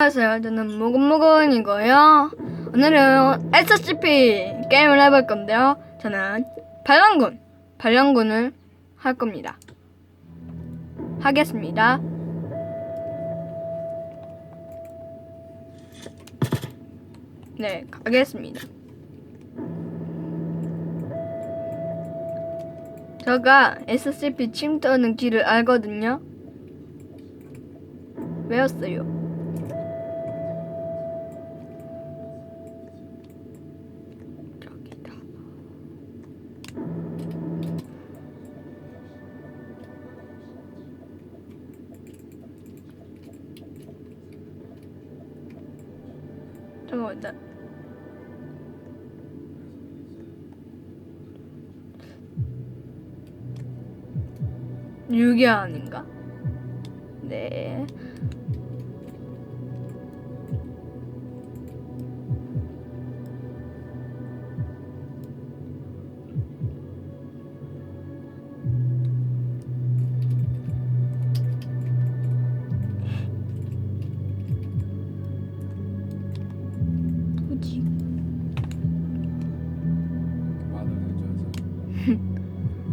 안녕하세요. 저는 모근모근이고요. 오늘은 SCP 게임을 해볼 건데요. 저는 반란군, 반란군을 할 겁니다. 하겠습니다. 네, 가겠습니다. 제가 SCP 침투 능지를 알거든요. 외웠어요. 잠깐만, 나. 유기 아닌가? 네.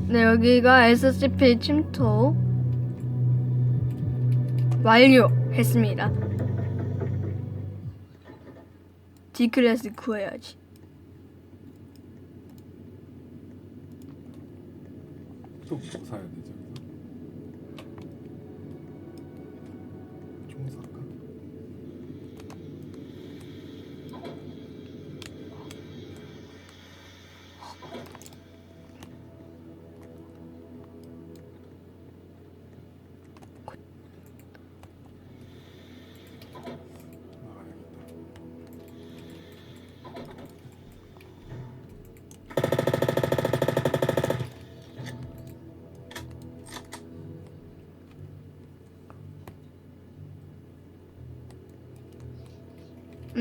네, 여기가 SCP 침투 완료했습니다. D클래스 구해야지. 또뭐 사야 되죠?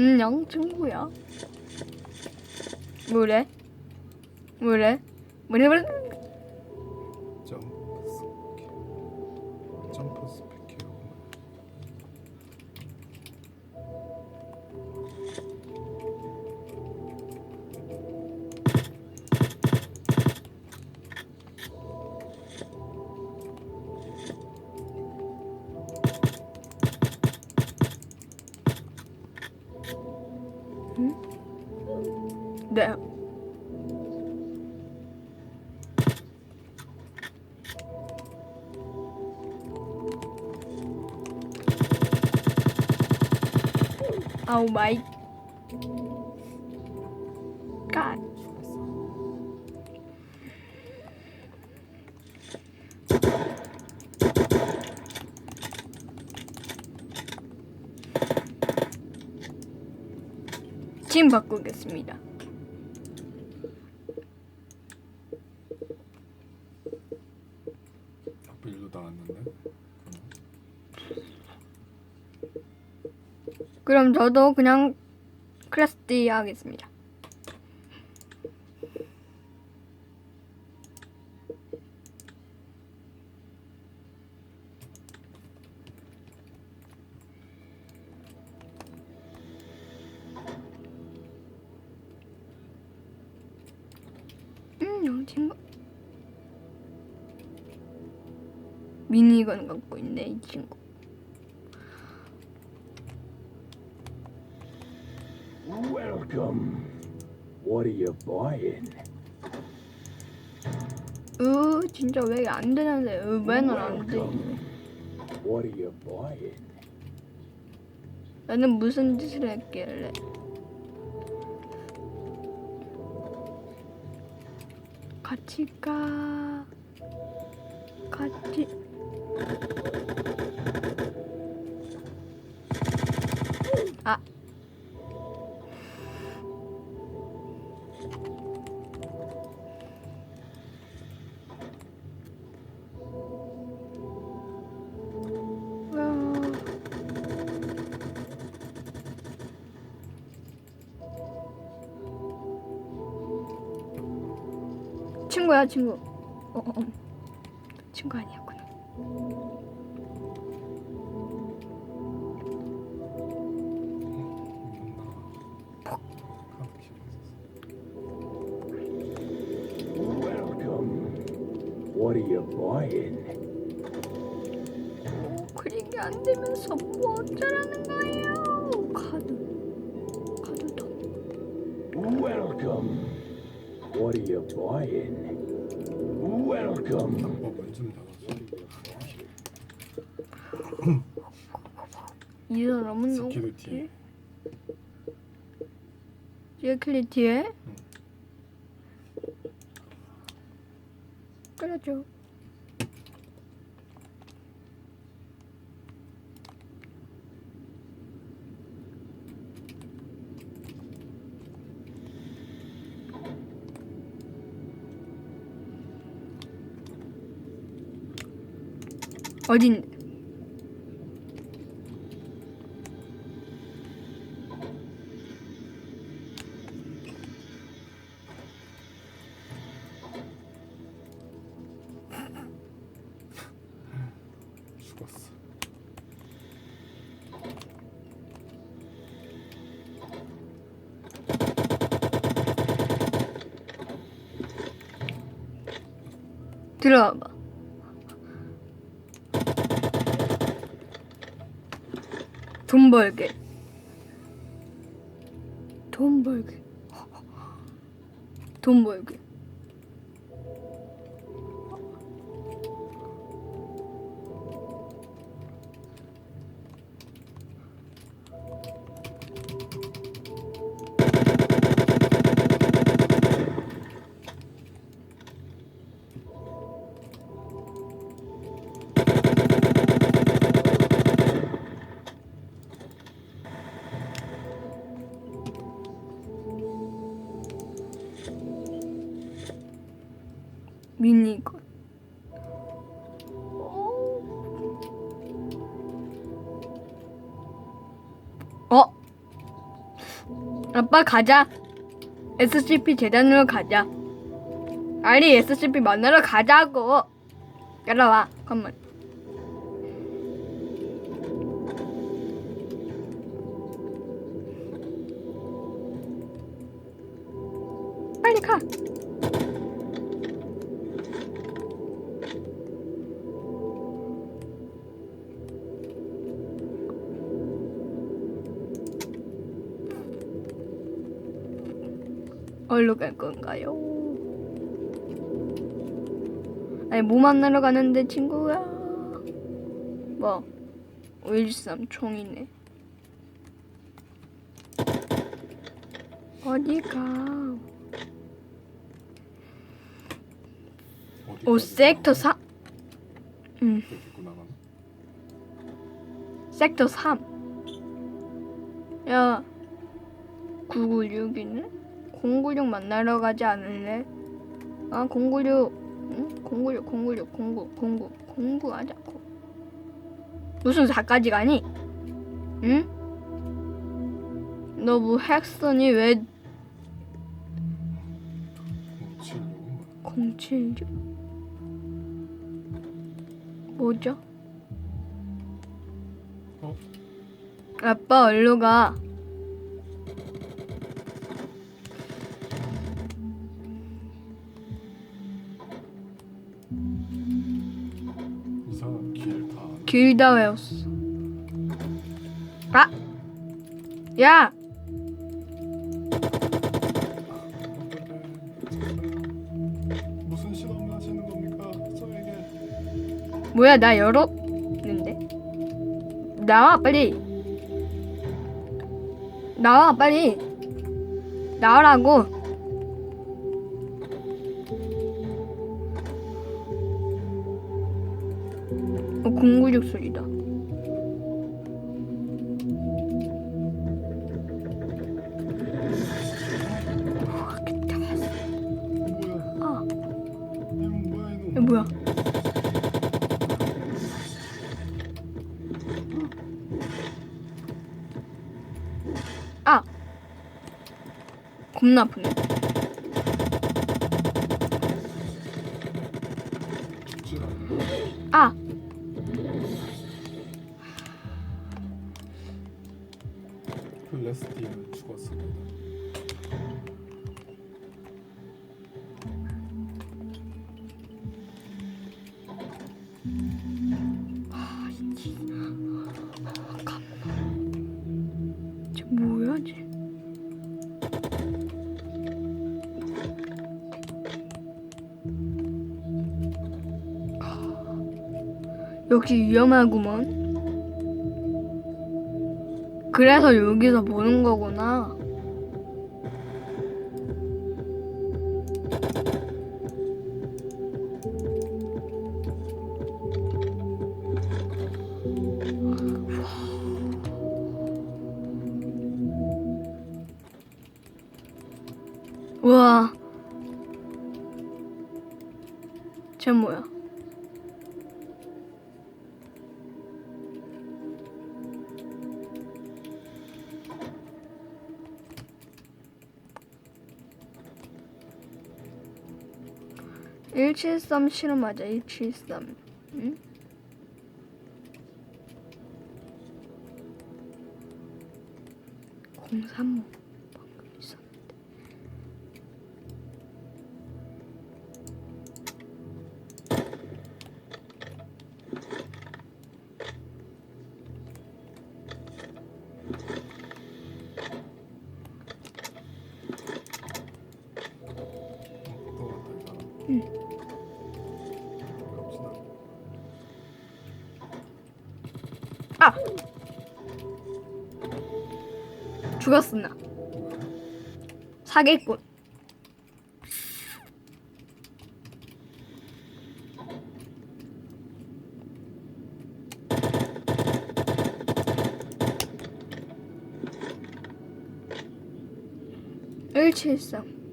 음, 영 친구야. 뭐래? 뭐래? 뭐래? 뭐래? 네. 아우 마이 갓. 지금 바꾸겠습니다. 앞에 그럼 저도 그냥 D 하겠습니다. 미니건 갖고 있네, 이 친구. Welcome. What are you buying? 으, 진짜 왜 안 되는데? 으, 맨날 안 돼. What are you buying? 나는 무슨 짓을 했길래? 같이 가. 같이. 아. 와. 친구야 친구. 어, 어, 어. 친구 아니었 문좀 닫아줘. 이 사람은 스키르티. 시크리티에? 그렇죠. 죽었어. 들어와봐. 돈 벌게. 돈 벌게. 돈 벌게. 아빠 가자. SCP 재단으로 가자. 아니 SCP 만나러 가자고. 따라와. 잠깐만. 빨리 가. 어디로 갈 건가요? 아니 뭐 만나러 가는데 친구야 뭐 513 총이네 어디 가? 어디까지 오 섹터 나가나? 4 음, 이렇게 듣고 나가나? 섹터 3 야 996이네? 096 만나러 가지 않을래? 아 096 응? 096 096 09 09 09 하자고 무슨 4까지 가니? 응? 너 뭐 핵선이 왜 어, 76. 076 뭐죠? 어? 아빠 얼로 가 길다. 외웠어 아! 야! 무슨 실험을 하시는 겁니까? 저에게 뭐야 나 열었는데 나와 빨리 나와 빨리 나와라고 어, 096 소리다 뭐야? 아 이건 뭐야 이거 이놈? 뭐야 아 겁나 아프네 역시 위험하구먼. 그래서 여기서 보는 거구나. 우와. 쟤 뭐야? 일칠삼 실험하자 일칠삼 응? 공삼모 방금 있었는데. 응. 죽었어 나 사기꾼. 일칠삼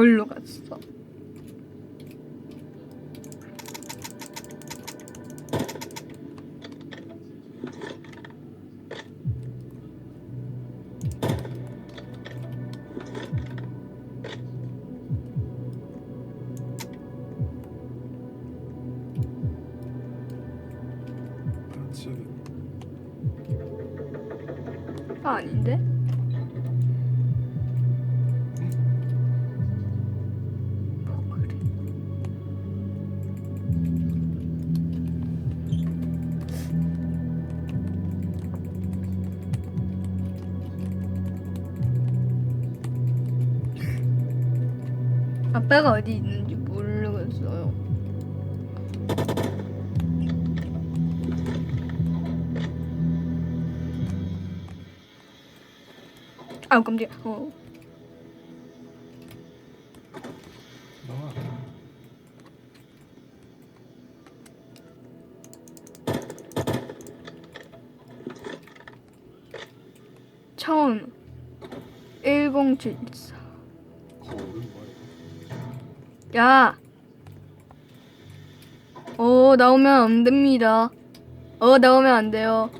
어디로 갔어? 아빠가 어디 있는지 모르겠어요. 아우 깜짝이야. 어. 처음 1074. 거울은 뭐 야? 야. 어, 나오면 안 됩니다. 어, 나오면 안 돼요.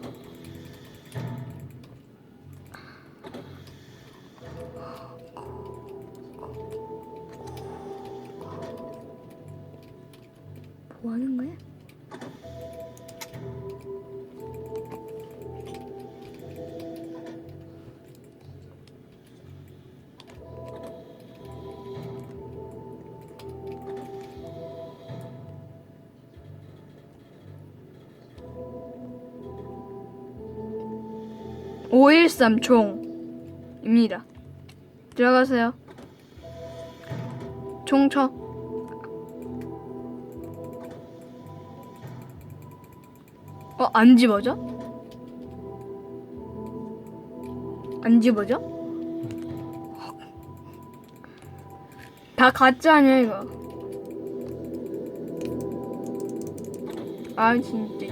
(513) 총입니다 들어가세요 총쳐 어, 안 집어져? 안 집어져? 다 가짜 아니야, 이거. 아, 진짜,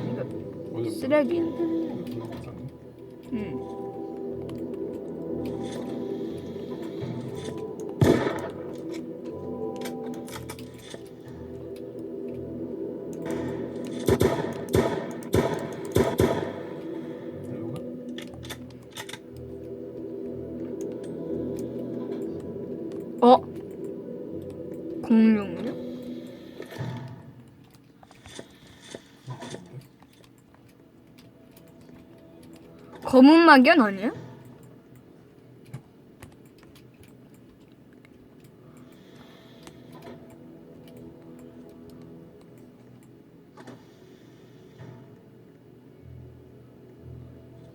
쓰레기. 응. 검은 막연 아니야?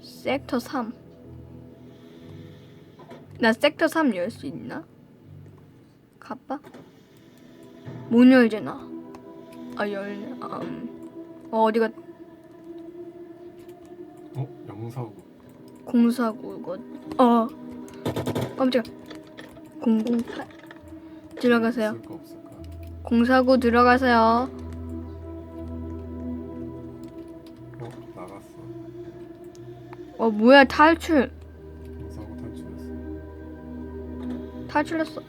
섹터 3. 나 섹터 3 열 수 있나? 가봐. 못 열잖아. 아, 열, 음. 어, 어디가. 어? 영사고. 공사구 이거. 어. 깜짝. 008. 들어가세요. 있을까 없을까? 공사구 들어가세요. 어? 나갔어. 어 뭐야 탈출. 영사고 탈출했어. 탈출했어.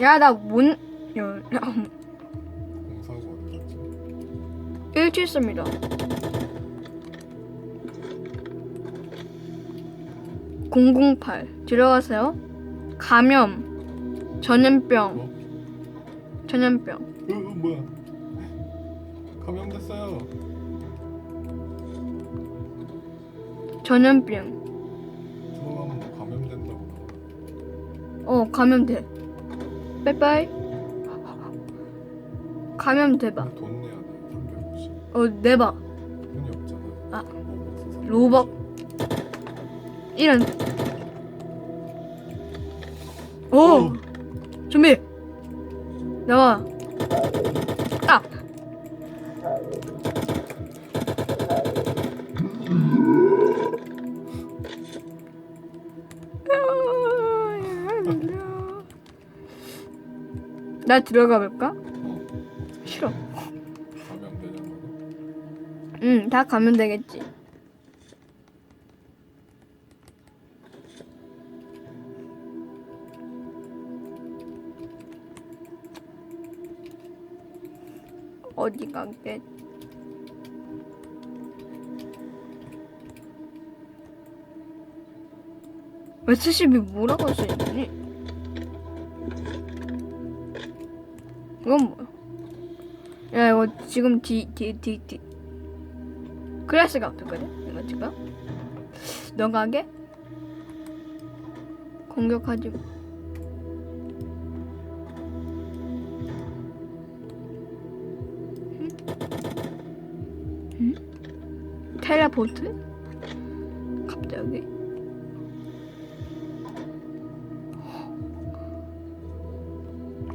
야나 문. 열. 공사고 어디 갔지? 일치했습니다. (008) 들어가세요 감염 전염병 어? 전염병 어, 어 뭐야? 감염됐어요. 전염병 들어가면 뭐 감염된다고. 어 감염돼 빠이빠이 감염돼봐 돈 내야 돼. 350. 어 내봐 돈이 없잖아. 아. 사- 로벅 이런 오 어. 준비 나와 아 나 들어가 볼까? 어? 싫어. 응, 다 가면 되겠지. 가게? SCB 뭐라고 할수 있니? 이건 뭐야? 야 이거 지금 D D D D 클래스가 어떻거든? 이거 지금 너가 하게? 공격하지 마. 텔레포트? 갑자기?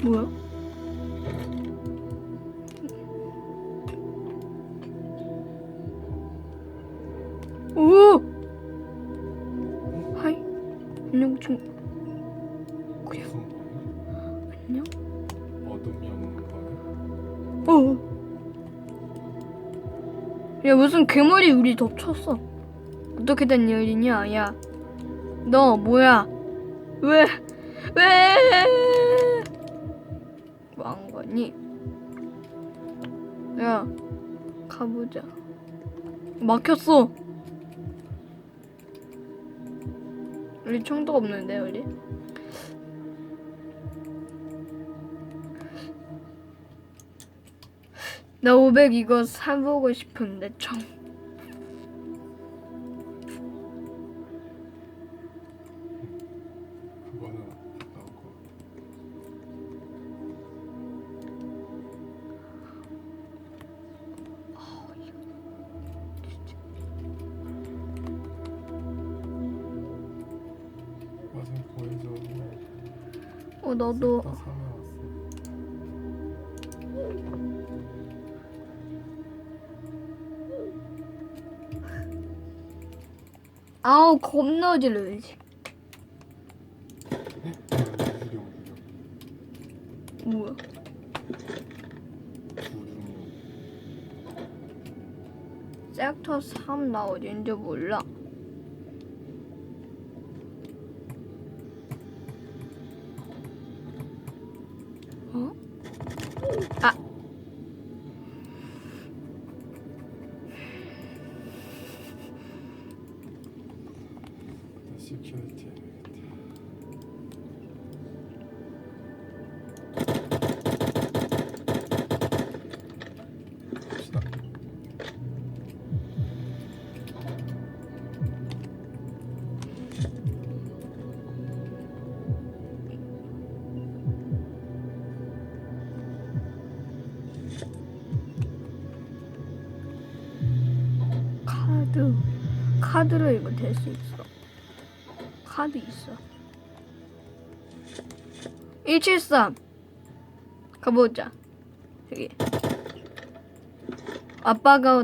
뭐야? 오! 하이 안녕 중 거야? 안녕 어둠이 없는? 어. 야 무슨 괴물이 우리 덮쳤어? 어떻게 된 일이냐 야 너 뭐야? 왜 왜? 뭐 한 거니? 야 가보자. 막혔어. 우리 총도 없는데 우리 나 500 이거 사보고 싶은데 총 그거는. 어 너도 아우 겁나 유령. 뭐야 섹터 3 나 어딘지 몰라 카드 카드로 이거 될 수 있어. 카드 있어. 173 가보자. 여기. 아빠가.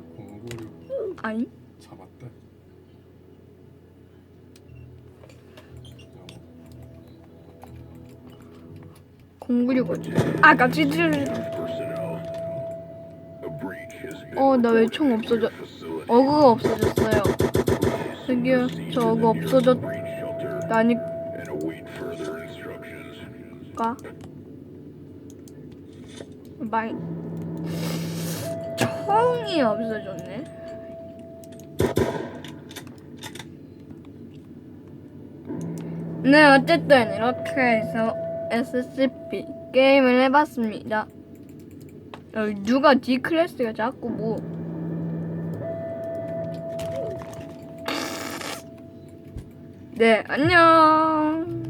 공구류 아니? 잡았대. 공구류 어디? 아 같이 들. 어 나 왜 총 없어져? 어그가 없어졌어요. 저기요 저 어그 없어졌. Breach shelter 나니까. and await further instructions. 많이 총이 없어졌네. 네, 어쨌든 이렇게 해서 SCP 게임을 해봤습니다. 어, 누가 D 클래스가 자꾸 뭐 네, 안녕.